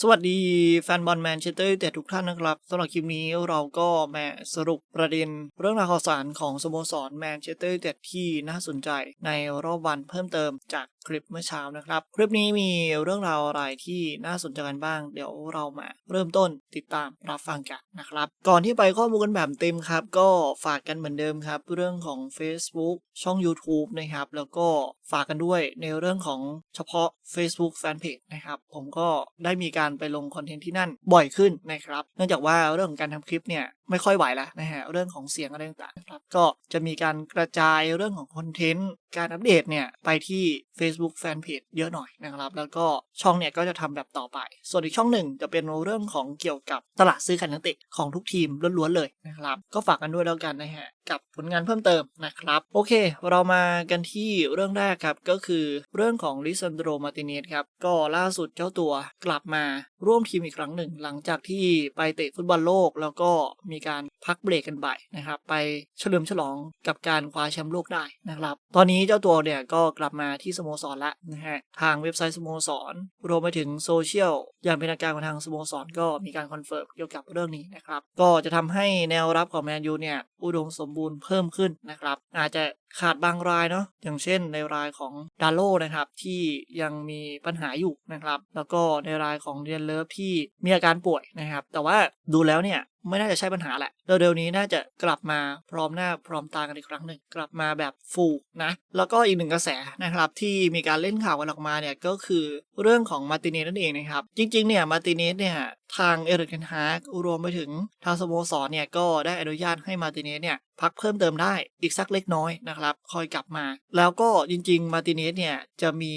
สวัสดีแฟนบอลแมนเชสเตอร์ยูไนเต็ดทุกท่านนะครับสำหรับคลิปนี้เราก็มาสรุปประเด็น เรื่องราวข่าวสารของสโมสรแมนเชสเตอร์ยูไนเต็ดที่น่าสนใจในรอบวันเพิ่มเติมจาก คลิปเมื่อเช้านะครับ คลิปนี้มีเรื่องราวอะไรที่น่าสนใจกันบ้าง เดี๋ยวเรามาเริ่มต้นติดตามรับฟังกันนะครับ ก่อนที่ไปข้อมูลกันแบบเต็มครับ ก็ฝากกันเหมือนเดิมครับ เรื่องของ Facebook ช่อง YouTube นะครับ แล้วก็ฝากกันด้วยในเรื่องของเฉพาะ Facebook Fanpage นะครับ ผมก็ได้มีการไปลงคอนเทนต์ที่นั่นบ่อยขึ้นนะครับ เนื่องจากว่าเรื่องของการทำคลิปเนี่ยไม่ค่อยไหวแล้วนะฮะเรื่องของเสียงอะไรต่างๆนะครับก็จะมีการกระจายเรื่องของคอนเทนต์การอัปเดตเนี่ยไปที่ Facebook Fanpage เยอะหน่อยนะครับ แล้วก็ช่องเนี่ยก็จะทำแบบต่อไป ส่วนอีกช่องหนึ่งจะเป็นเรื่องของเกี่ยวกับตลาดซื้อขายนักเตะของทุกทีมล้วนๆเลยนะครับ ก็ฝากกันด้วยแล้วกันนะฮะ กับผลงานเพิ่มเติมนะครับ โอเค เรามากันที่เรื่องแรกครับ ก็คือเรื่องของลิซันโดรมาติเนสครับ ก็ล่าสุดเจ้าตัวกลับมาร่วมทีมอีกครั้งหนึ่ง หลังจากที่ไปเตะฟุตบอลโลก แล้วก็มีการพักเบรกกันไปนะครับ ไปเฉลิมฉลองกับการคว้าแชมป์โลกได้นะครับ ตอนนี้เจ้าตัวเนี่ยก็กลับมาที่สโมสรแล้วนะฮะทางเว็บไซต์สโมสรรวมไปถึงโซเชียลอย่างเป็นทางการของทางสโมสรก็มีการคอนเฟิร์มเกี่ยวกับเรื่องนี้นะครับก็จะทำให้แนวรับของแมนยูเนี่ยอุดมสมบูรณ์เพิ่มขึ้นนะครับ อาจจะขาดบางรายเนาะอย่างเช่นในรายของดาโลนะครับที่ยังมีปัญหาอยู่นะครับ แล้วก็ในรายของเดียนเลิฟที่มีอาการป่วยนะครับ แต่ว่าดูแล้วเนี่ยไม่น่าจะใช่ปัญหาแหละ เร็วๆนี้น่าจะกลับมาพร้อมหน้าพร้อมตากันอีกครั้งหนึ่ง กลับมาแบบฟูนะ แล้วก็อีกหนึ่งกระแสนะครับที่มีการเล่นข่าวกันออกมาเนี่ยก็คือเรื่องของมาร์ติเนสนั่นเองนะครับ จริงๆเนี่ยมาร์ติเนสเนี่ยทางเอริกเทนฮากรวมไปถึงทางสโมสรเนี่ยก็ได้อนุญาตให้มาร์ติเนสเนี่ยพักเพิ่มเติมได้อีกสักเล็กน้อยนะครับ คอยกลับมา แล้วก็จริง ๆ มาติเนสเนี่ยจะมี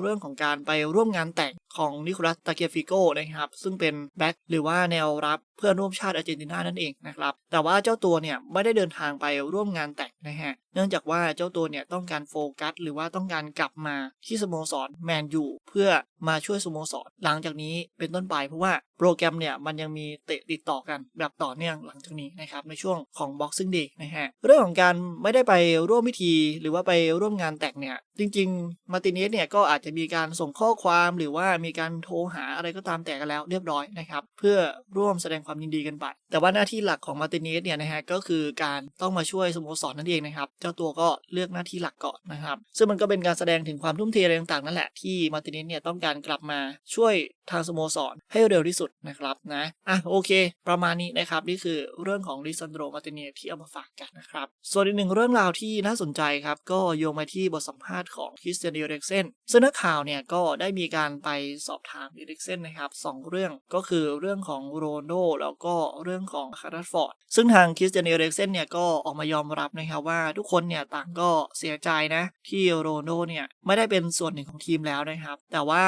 เรื่องของการไปร่วมงานแต่ง ของนิโคลัสตาเกียฟิโกนะครับ ซึ่งเป็นแบ็คหรือว่าแนวรับเพื่อนร่วมชาติอาร์เจนตินานั่นเองนะครับ แต่ว่าเจ้าตัวเนี่ยไม่ได้เดินทางไปร่วมงานแต่งนะฮะ เนื่องจากว่าเจ้าตัวเนี่ยต้องการโฟกัส หรือว่าต้องการกลับมาที่สโมสรแมนยูเพื่อมาช่วยสโมสรหลังจากนี้เป็นต้นไปเพราะว่าโปรแกรมเนี่ยมันยังมีเตะติดต่อกันแบบต่อเนื่องหลังจากนี้นะครับในช่วงของ Boxing Day นะฮะเรื่องของการไม่ได้ไปร่วมพิธี หรือว่าไปร่วมงานแต่งเนี่ยจริง ๆ มาติเนสเนี่ยก็อาจจะมีการส่งข้อความหรือว่ามีการโทรหาอะไรก็ตามแต่กันแล้วเรียบร้อยนะครับเพื่อร่วมแสดงความยินดีกันไป แต่ว่าหน้าที่หลักของมาติเนสเนี่ยนะฮะก็คือการต้องมาช่วยสโมสรนนั่นเองนะครับเจ้าตัวก็เลือกหน้าที่หลักก่อนนะครับซึ่งมันก็เป็นการแสดงถึงความทุ่มเทอะไรต่างๆนั่นแหละที่มาติเนสเนี่ยต้องการกลับมาช่วยทางสโมสรให้เร็วที่สุดนะครับนะอะโอเค ประมาณนี้นะครับนี่คือเรื่องของลิซันโดมาติเนสที่เอามาฝากกันนะครับส่วนอีกหนึ่งเรื่องราวที่น่าสนใจครับก็โยงมาที่บทสัมภาษณ์ของคริสเตียนเอริกเซนซึ่งนักข่าวเนี่ยก็ได้มีการไปสอบถามเอริกเซนนะครับสองเรื่องก็คือเรื่องของโรนโดแล้วก็เรื่องของคาร์ดฟอร์ดซึ่งทางคริสเตียนเอริกเซนเนี่ยก็ออกมายอมรับนะครับว่าทุกคนเนี่ยต่างก็เสียใจนะที่โรนโดเนี่ยไม่ได้เป็นส่วนหนึ่งของทีมแล้วนะครับ แต่ว่า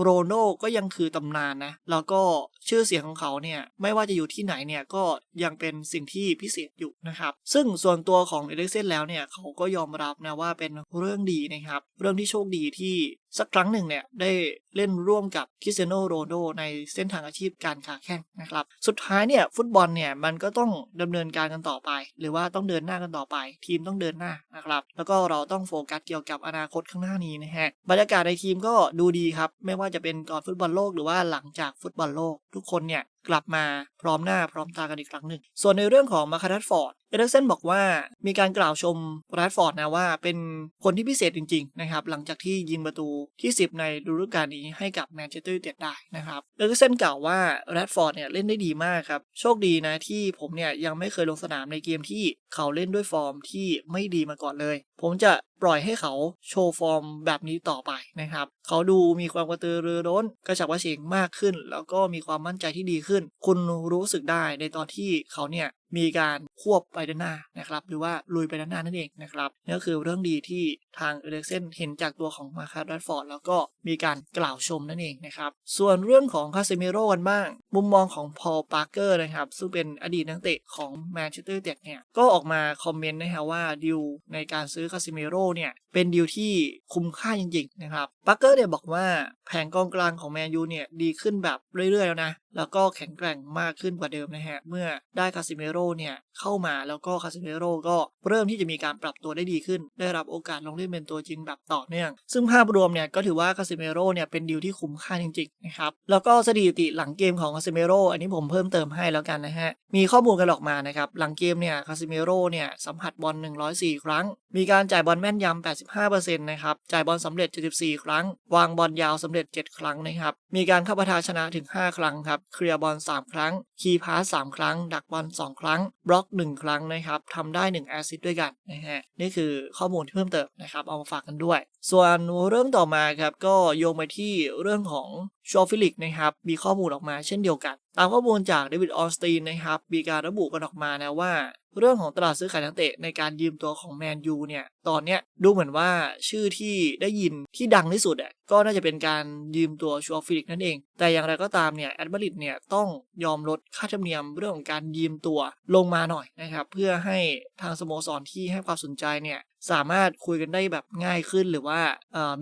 โรนโดก็ยังคือตำนานนะแล้วก็ชื่อเสียงของเขาเนี่ยไม่ว่าจะอยู่ที่ไหนเนี่ยก็ยังเป็นสิ่งที่พิเศษอยู่นะครับ ซึ่งส่วนตัวของเอริกเซนแล้วเนี่ยเขาก็ยอมรับนะว่าเป็นเรื่องดีนะครับ เรื่องที่โชคดีที่สักครั้งหนึ่งเนี่ยได้เล่นร่วมกับคริสเตียโนโรโดในเส้นทางอาชีพการคาแข่งนะครับ สุดท้ายเนี่ยฟุตบอลเนี่ยมันก็ต้องดำเนินการกันต่อไป หรือว่าต้องเดินหน้ากันต่อไป ทีมต้องเดินหน้านะครับ แล้วก็เราต้องโฟกัสเกี่ยวกับอนาคตข้างหน้านี้นะฮะบรรยากาศในทีมก็ดูดีครับ ไม่ว่าจะเป็นก่อนฟุตบอลโลกหรือว่าหลังจากฟุตบอลโลก ทุกคนเนี่ยกลับมาพร้อมหน้าพร้อมตากันอีกครั้งหนึ่ง ส่วนในเรื่องของมาคารัตฟอร์ด เอเดอร์เซนบอกว่ามีการกล่าวชมรัดฟอร์ดนะว่าเป็นคนที่พิเศษจริงๆนะครับหลังจากที่ยิงประตูที่ 10 ในฤดูกาลนี้ให้กับแมนเชสเตอร์ยูไนเต็ดได้นะครับ เอเดอร์เซนกล่าวว่ารัดฟอร์ดเนี่ยเล่นได้ดีมากครับ โชคดีนะที่ผมเนี่ยยังไม่เคยลงสนามในเกมที่เขาเล่นด้วยฟอร์มที่ไม่ดีมาก่อนเลย ผมจะปล่อยให้เขาโชว์ฟอร์มแบบนี้ต่อไปนะครับ เขาดูมีความกระตือรือร้น กระฉับกระเฉงมากขึ้น แล้วก็มีความมั่นใจที่ดีขึ้น คุณรู้สึกได้ในตอนที่เขาเนี่ย มีการควบไปด้านหน้านะครับหรือว่าลุยไปด้านหน้านั่นเองนะครับนี่ก็คือเรื่องดีที่ทางเอเล็กเซนเห็นจากตัวของมาคาร์ดฟอร์ดแล้วก็มีการกล่าวชมนั่นเองนะครับส่วนเรื่องของคาเซเมโร่กันบ้าง มุมมองของพอลปาร์เกอร์นะครับซึ่งเป็นอดีตนักเตะของแมนเชสเตอร์ยูไนเต็ดเนี่ยก็ออกมาคอมเมนต์นะครับว่าดิวในการซื้อคาเซเมโร่เนี่ยเป็นดีลที่คุ้มค่าจริงๆนะครับปักเกอร์เนี่ยบอกว่าแผงกองกลางของแมนยูเนี่ยดีขึ้นแบบเรื่อยๆแล้วนะ แล้วก็แข็งแกร่งมากขึ้นกว่าเดิมนะฮะ เมื่อได้คาซิเมโร่เนี่ยเข้ามาแล้วก็คาซิเมโร่ก็เริ่มที่จะมีการปรับตัวได้ดีขึ้น ได้รับโอกาสลงเล่นเป็นตัวจริงแบบต่อเนื่อง ซึ่งภาพรวมเนี่ยก็ถือว่าคาซิเมโร่เนี่ยเป็นดีลที่คุ้มค่าจริงๆนะครับ แล้วก็สถิติหลังเกมของคาซิเมโร่อันนี้ผมเพิ่มเติมให้แล้วกันนะฮะ มีข้อมูลกันออกมานะครับ หลังเกมเนี่ยคาซิเมโร่เนี่ยสัมผัสบอล104 ครั้ง มีการจ่ายบอลแม่นยำ85%นะครับ จ่ายบอลสำเร็จ 74 ครั้ง วางบอลยาวสำเร็จ 7 ครั้งนะครับ มีการเข้าประทาชนะถึง 5 ครั้งครับ เคลียร์บอล 3 ครั้ง คีย์พาส 3 ครั้ง ดักบอล 2 ครั้ง บล็อก 1 ครั้งนะครับทำได้ 1 แอสซิสต์ด้วยกันนะฮะ นี่คือข้อมูลที่เพิ่มเติมนะครับ เอามาฝากกันด้วย ส่วนเรื่องต่อมาครับ ก็โยงไปที่เรื่องของชอฟิลิกนะครับ มีข้อมูลออกมาเช่นเดียวกัน ตามข้อมูลจากเดวิดออสตีนนะครับ มีการระบุกันออกมานะว่า เรื่องของตลาดซื้อขายนักเตะในการยืมตัวของแมนยูเนี่ยตอนเนี้ยดูเหมือนว่าชื่อที่ได้ยินที่ดังที่สุดอะก็น่าจะเป็นการยืมตัวชัวฟิลิกนั่นเอง แต่อย่างไรก็ตามเนี่ยแอดมาริดเนี่ยต้องยอมลดค่าธรรมเนียมเรื่องของการยืมตัวลงมาหน่อยนะครับเพื่อให้ทางสโมสรที่ให้ความสนใจเนี่ยสามารถคุยกันได้แบบง่ายขึ้นหรือว่า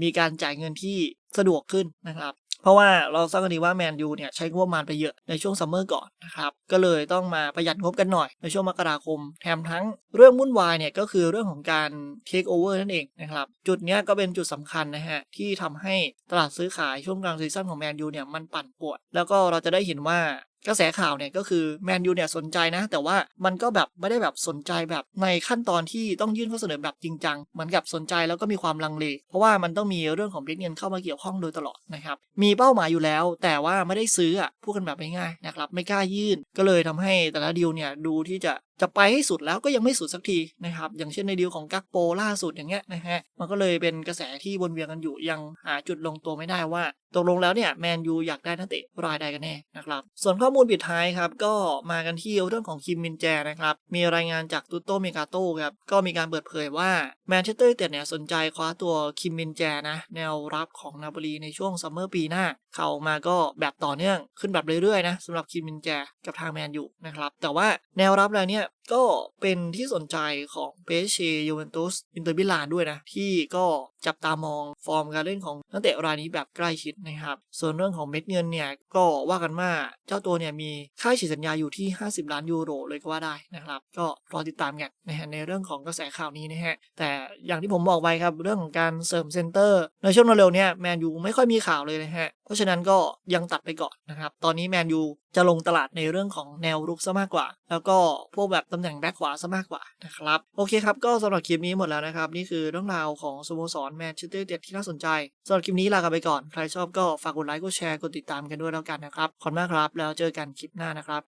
มีการจ่ายเงินที่สะดวกขึ้นนะครับ เพราะว่าเราทราบกันดีว่าแมนยูเนี่ยใช้งบประมาณไปเยอะในช่วงซัมเมอร์ก่อนนะครับ ก็เลยต้องมาประหยัดงบกันหน่อยในช่วงมกราคม แถมทั้งเรื่องวุ่นวายเนี่ยก็คือเรื่องของการเทคโอเวอร์นั่นเองนะครับ จุดนี้ก็เป็นจุดสำคัญนะฮะ ที่ทำให้ตลาดซื้อขายช่วงกลางซีซั่นของแมนยูเนี่ยมันปั่นป่วน แล้วก็เราจะได้เห็นว่า กระแสข่าวเนี่ยก็คือแมนยูเนี่ยสนใจนะ แต่ว่ามันก็แบบไม่ได้แบบสนใจแบบในขั้นตอนที่ต้องยื่นข้อเสนอแบบจริงจังเหมือนกับสนใจแล้วก็มีความลังเล เพราะว่ามันต้องมีเรื่องของเบ็ดเงินเข้ามาเกี่ยวข้องโดยตลอดนะครับมีเป้าหมายอยู่แล้ว แต่ว่าไม่ได้ซื้ออะพูดกันแบบง่ายๆนะครับไม่กล้ายื่น ก็เลยทำให้แต่ละดีลเนี่ยดูที่จะ จะไปให้สุดแล้วก็ยังไม่สุดสักทีนะครับ อย่างเช่นในดีลของกักโปล่าสุดอย่างเงี้ยนะฮะ มันก็เลยเป็นกระแสที่วนเวียนกันอยู่ยังหาจุดลงตัวไม่ได้ว่าตกลงแล้วเนี่ยแมนยูอยากได้นักเตะรายใดกันแน่นะครับ ส่วนข้อมูลปิดท้ายครับ ก็มากันที่เรื่องของคิมมินแจนะครับ มีรายงานจากตูโตเมกาโต้ครับ ก็มีการเปิดเผยว่าแมนเชสเตอร์เต็ดเนี่ยสนใจคว้าตัวคิมมินแจนะแนวรับของนาโปลีในช่วงซัมเมอร์ปีหน้า เข้ามาก็แบบต่อเนื่องขึ้นแบบเรื่อยๆนะสำหรับคิมมินแจกับทางแมนยูนะครับแต่ว่าแนวรับรายเนี่ย ก็เป็นที่สนใจของเปเชยูเวนตุสอินเตอร์มิลานด้วยนะ ที่ก็จับตามองฟอร์มการเล่นของนักเตะรายนี้แบบใกล้ชิดนะครับ ส่วนเรื่องของเม็ดเงินเนี่ย ก็ว่ากันว่าเจ้าตัวเนี่ยมีค่าฉีดสัญญาอยู่ที่ 50 ล้านยูโรเลยก็ว่าได้นะครับ ก็รอติดตามกันนะฮะในเรื่องของกระแสข่าวนี้นะฮะแต่อย่างที่ผมบอกไปครับเรื่องของการเสริมเซนเตอร์ในช่วงเร็วๆเนี่ยแมนยูไม่ค่อยมีข่าวเลยนะฮะเพราะฉะนั้นก็ยังตัดไปก่อนนะครับตอนนี้แมนยู จะลงตลาดในเรื่องของแนวรุกซะมากกว่า แล้วก็พวกแบบตำแหน่งแบ็คขวาซะมากกว่านะครับ โอเคครับ ก็สำหรับคลิปนี้หมดแล้วนะครับ นี่คือเรื่องราวของสโมสรแมนเชสเตอร์ยูไนเต็ดที่น่าสนใจสำหรับคลิปนี้ลากันไปก่อน ใครชอบก็ฝากกดไลค์กดแชร์กดติดตามกันด้วยแล้วกันนะครับขอบคุณมากครับ แล้วเจอกันคลิปหน้านะครับ